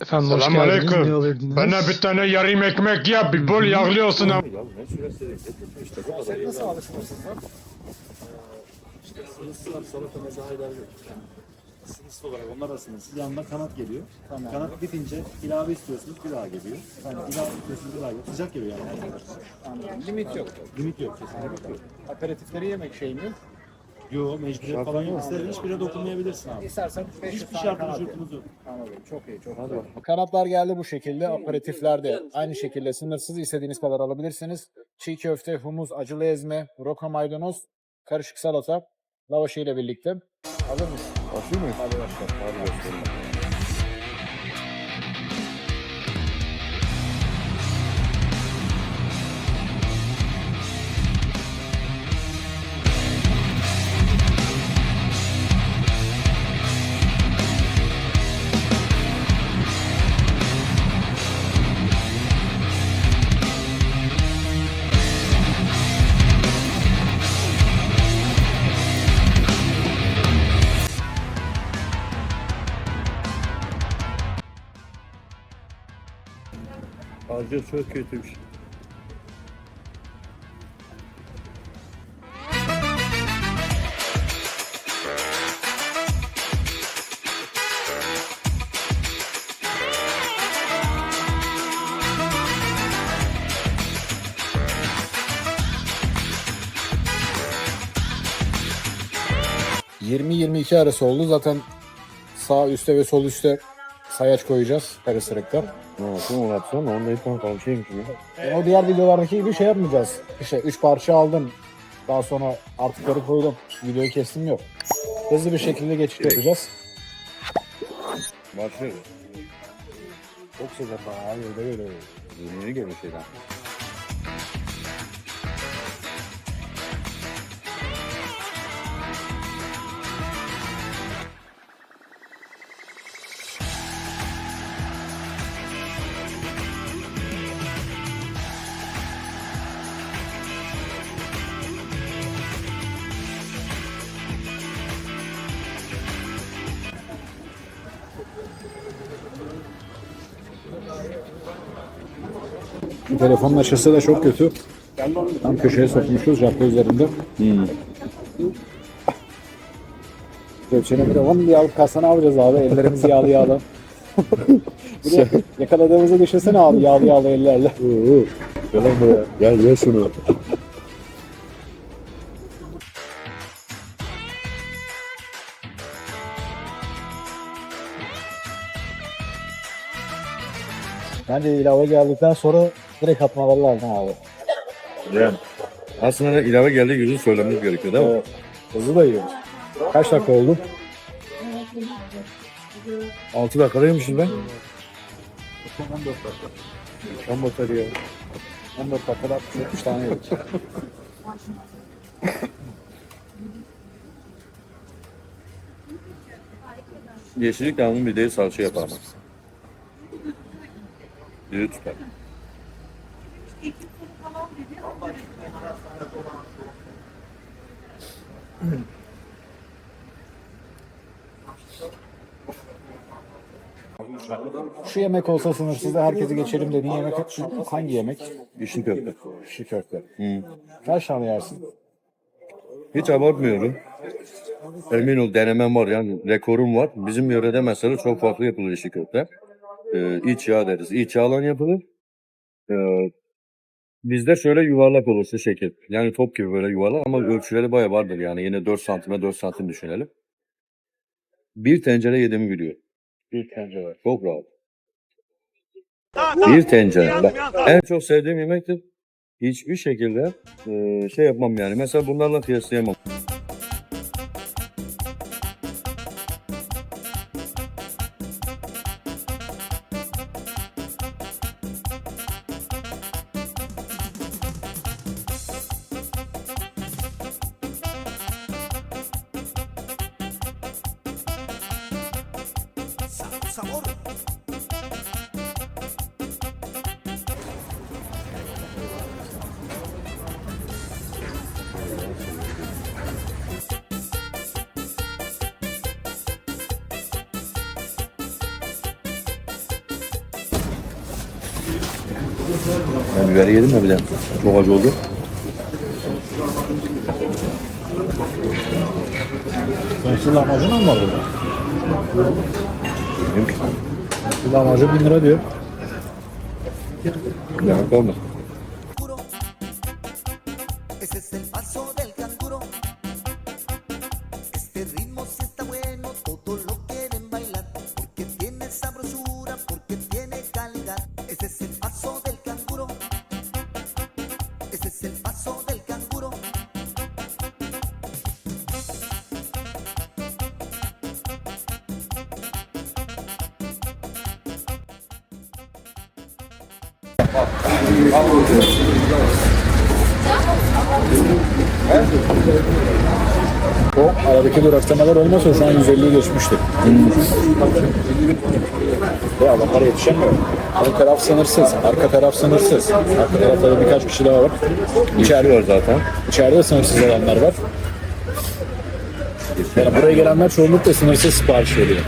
Efendim hoş Selamun geldiniz. Ne aleyküm. alırdınız? Bana bir tane yarım ekmek yap, bir bol yağlı olsun ama. Nasıl lan? İşte sınırsız var, salata mezahayla yani sınırsız olarak onlar da sınırsız. Yanına kanat geliyor. Tamam. Kanat bitince ilave istiyorsunuz bir daha geliyor. Tamam. ilave istiyorsunuz bir daha geliyor. Sıcak geliyor yani. Limit yok. Limit yok kesinlikle yok. Aperatifleri yemek şey mi? Yo mecburiyet falan yok. İstediğin hiçbire dokunmayabilirsin abi. İstersen 500 Hiçbir tane şartı kanat şurtunuz yok. Anladım. Çok iyi. Çok iyi. Kanatlar geldi bu şekilde. Aperatiflerde aynı şekilde sınırsız istediğiniz kadar alabilirsiniz. Çiğ köfte, humus, acılı ezme, roka maydanoz, karışık salata, lavaşı ile birlikte. Hazır mısın? Başlıyor muyuz? Hadi başlayalım. Hadi başlayalım. Acı çok kötüymüş. Hı. 20-22 arası oldu. Zaten sağ üstte ve sol üstte sayaç koyacağız. Yapayım onu yapsam onda kan kalmış şeymiş mi? E, o diğer videolardaki gibi şey yapmayacağız. İşte 3 parça aldım. Daha sonra artıkları koydum. Videoyu kestim yok. Hızlı bir şekilde geçiş yapacağız. Başlıyoruz. Çok sıcak daha. Öyle öyle. Yeni geliyor şeyden. Şu telefonun açısı da çok kötü. Tam köşeye sokmuşuz cadde üzerinde. Hmm. Gökçen'e bir de onu bir alıp kalsana ne yapacağız abi? Ellerimiz yağlı yağlı. de yakaladığımızı düşünsene abi yağlı yağlı ellerle. Gel lan buraya. Gel ye şunu. Bence ilave geldikten sonra direkt atmaları lazım abi. Yani. Aslında ilave geldiği yüzü söylememiz gerekiyor değil mi? Evet. Hızlı da yiyoruz. Kaç dakika oldu? 6 dakikadaymışız ben. 14 dakika. 14 dakika. 14 dakikada 70 tane yedik. Yeşillik yağının bir de salça yapalım. Diri tutar. Şu yemek olsa sınırsız da herkesi geçelim dediğin yemek hangi yemek? İşin köfte. Şi köfte. Hı. Kaç tane yersin? Hiç abartmıyorum. Emin ol denemem var yani rekorum var. Bizim yörede mesela çok farklı yapılır işi köfte. Ee, iç yağ deriz. İç yağlan yapılır. Ee, bizde şöyle yuvarlak olur şu şekil. Yani top gibi böyle yuvarlak ama ölçüleri bayağı vardır yani. Yine 4 santime 4 santim düşünelim. Bir tencere yedim gidiyor. Bir tencere. Çok rahat. Bir tencere. Bak, en çok sevdiğim yemektir. Hiçbir şekilde e, şey yapmam yani. Mesela bunlarla kıyaslayamam. sabor. Ben biber yedim ya bir de. Çok acı oldu. Sen şu lahmacun almadın mı? Lahmacun 1000 lira diyor. Demek kalmaz. O aradaki duraksamalar olmasa şu an 150'yi geçmişti. Ya adamlara yetişemiyor. Ön taraf sınırsız, arka taraf sınırsız. Arka tarafta da birkaç kişi daha var. İçeride, zaten. içeride sınırsız olanlar var. Yani buraya gelenler çoğunlukla sınırsız sipariş veriyor.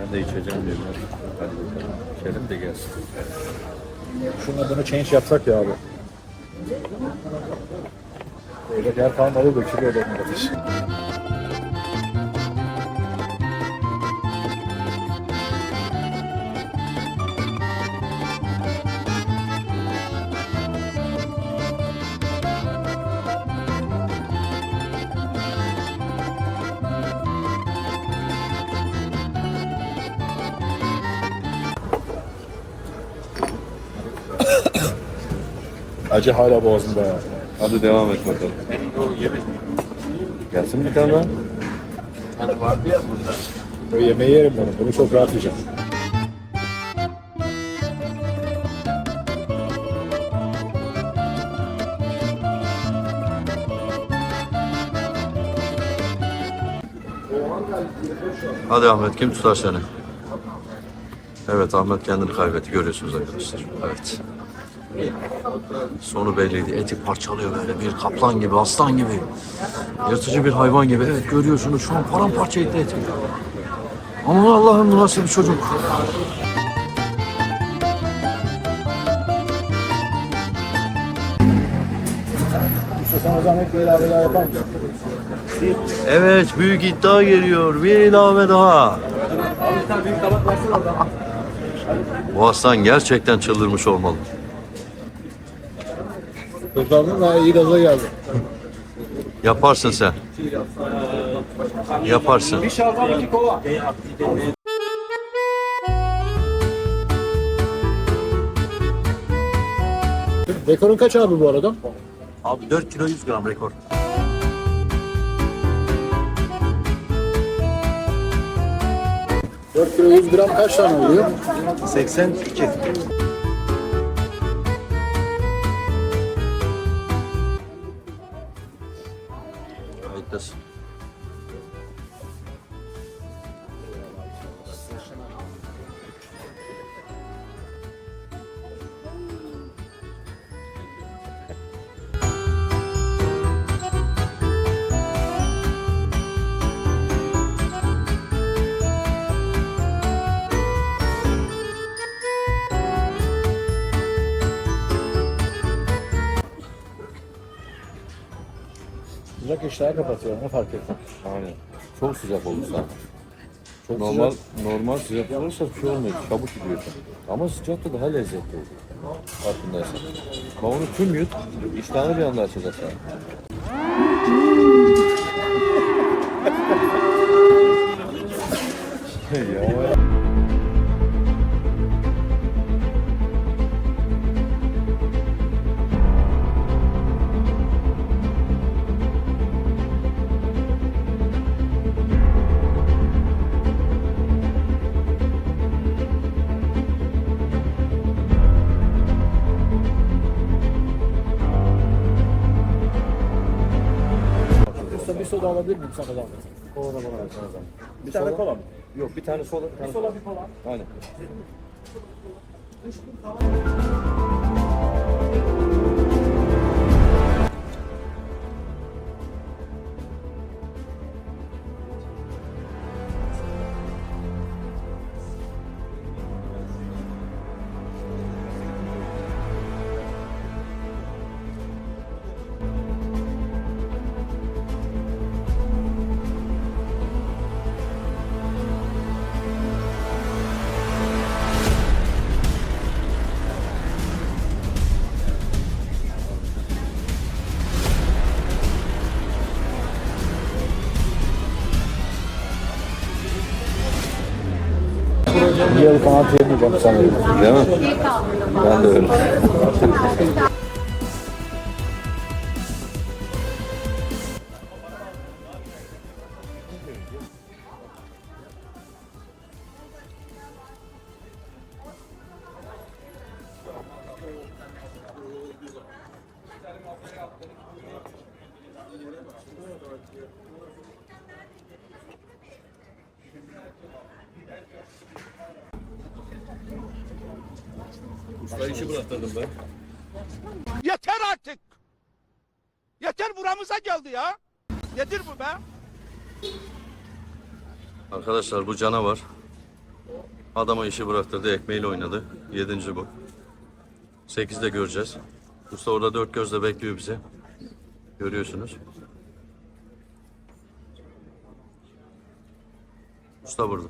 Ben de içeceğim diyorum. Hadi bakalım. İçelim de gelsin. Şunun adını change yapsak ya abi. Böyle yer kalmadı dökülüyor benim Acı hala boğazımda ya. Hadi devam et bakalım. Gelsin bir tane daha. Böyle yemeği yerim bunu. Bunu çok rahat yiyeceğim. Hadi Ahmet kim tutar seni? Evet Ahmet kendini kaybetti görüyorsunuz arkadaşlar. Evet. Sonu belliydi. Eti parçalıyor böyle bir kaplan gibi, aslan gibi. Yırtıcı bir hayvan gibi. Evet görüyorsunuz şu an paramparça etti eti. Ama Allah'ım bu nasıl bir çocuk. Evet büyük iddia geliyor. Bir ilave daha. Bu aslan gerçekten çıldırmış olmalı. Kurtardın daha iyi gaza geldi. Yaparsın sen. Yaparsın. Rekorun kaç abi bu arada? Abi 4 kilo 100 gram rekor. Dört kilo 100 gram kaç tane oluyor? 82. Sıcak iştahı kapatıyor. Ne fark ettin? Aynen. Çok sıcak olur zaten. Çok Normal sıcak. normal sıcak olursa bir şey olmuyor. Çabuk gidiyor. Ama sıcak da daha lezzetli oluyor. Farkındaysan. Ama onu tüm yut, iştahını bir anda açacak sana. ya. Usta bir soda alabilir miyim sana zahmet? Kola da bana versene zaman. Bir tane kola mı? Yok bir tane soda. Bir tane Soda bir kola. Aynen. Kanat yemeyeceğim sanırım. Değil mi? Ben de öyle. Usta işi bıraktırdım ben. Yeter artık. Yeter buramıza geldi ya. Nedir bu be? Arkadaşlar bu canavar. Adama işi bıraktırdı, ekmeğiyle oynadı. Yedinci bu. Sekizde göreceğiz. Usta orada dört gözle bekliyor bizi. Görüyorsunuz. Usta burada.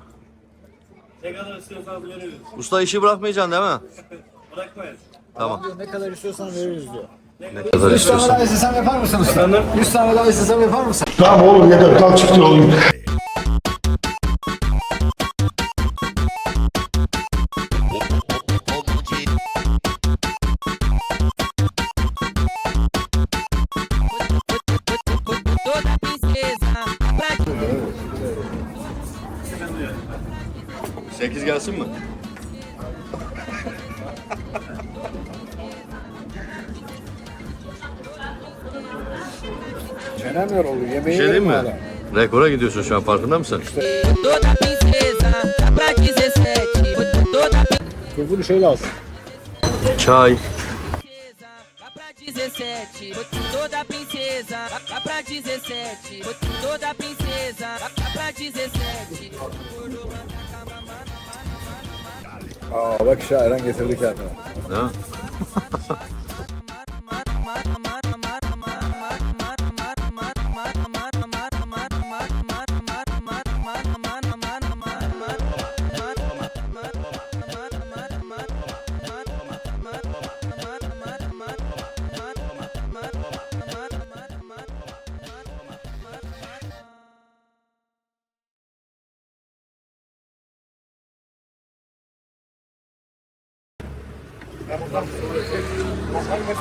Ne kadar istiyorsanız veririz. Usta işi bırakmayacaksın değil mi? Bırakmayız. Tamam. Ne kadar istiyorsan veririz diyor. Ne kadar istiyorsan. istesem yapar mısın usta? 100 tane daha istesem yapar mısın? Tamam oğlum yeter kalk çıktı oğlum. Çenem yoruldu. Yemeği şey diyeyim mi? yerim hala. Rekora gidiyorsun şu an farkında mısın? toda princesa pra 17 toda Kızıl şey lazım. Çay. princesa lá pra 17 toda princesa lá pra 17 toda princesa lá pra 17 Aa bak işte Eren getirdi kendine.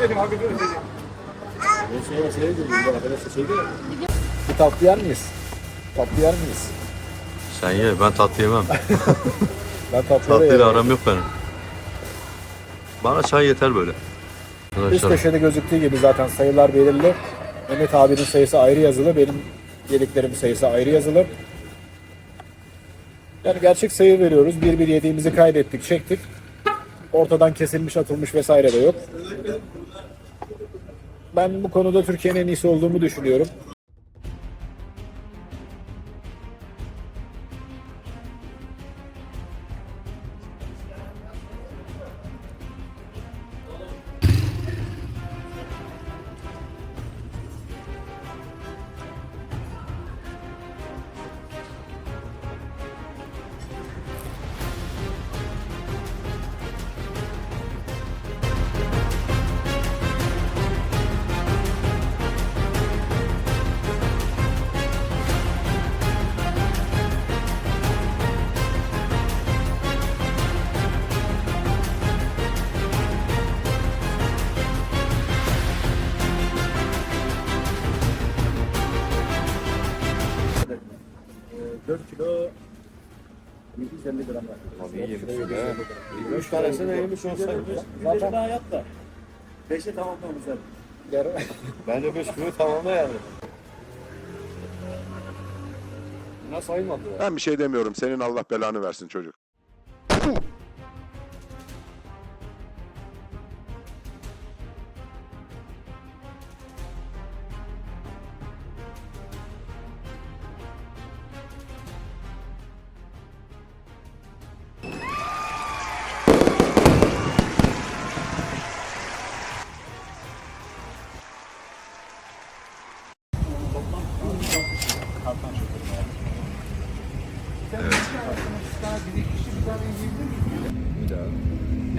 Değil mi? Bir tatlı yer miyiz? Tatlı yer miyiz? Sen ye ben tatlı yemem. Ben tatlı Tatlıyla aram yok benim. Bana çay yeter böyle. Üst köşede gözüktüğü gibi zaten sayılar belirli. Mehmet abinin sayısı ayrı yazılı. Benim yediklerimin sayısı ayrı yazılı. Yani gerçek sayı veriyoruz. Bir bir yediğimizi kaydettik, çektik. Ortadan kesilmiş, atılmış vesaire de yok. Ben bu konuda Türkiye'nin en iyisi olduğumu düşünüyorum. Tanesini yemiş olsaydı. Zaten daha yat da. Beşe tamamlamamız lazım. bence 5 kilo tamamla yani. Nasıl sayılmadı ya? Ben bir şey demiyorum. Senin Allah belanı versin çocuk.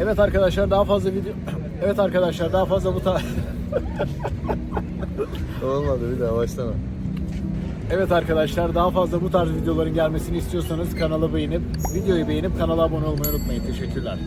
Evet arkadaşlar daha fazla video Evet arkadaşlar daha fazla bu tarz Olmadı bir daha başlama. Evet arkadaşlar daha fazla bu tarz videoların gelmesini istiyorsanız kanalı beğenip videoyu beğenip kanala abone olmayı unutmayın. Teşekkürler.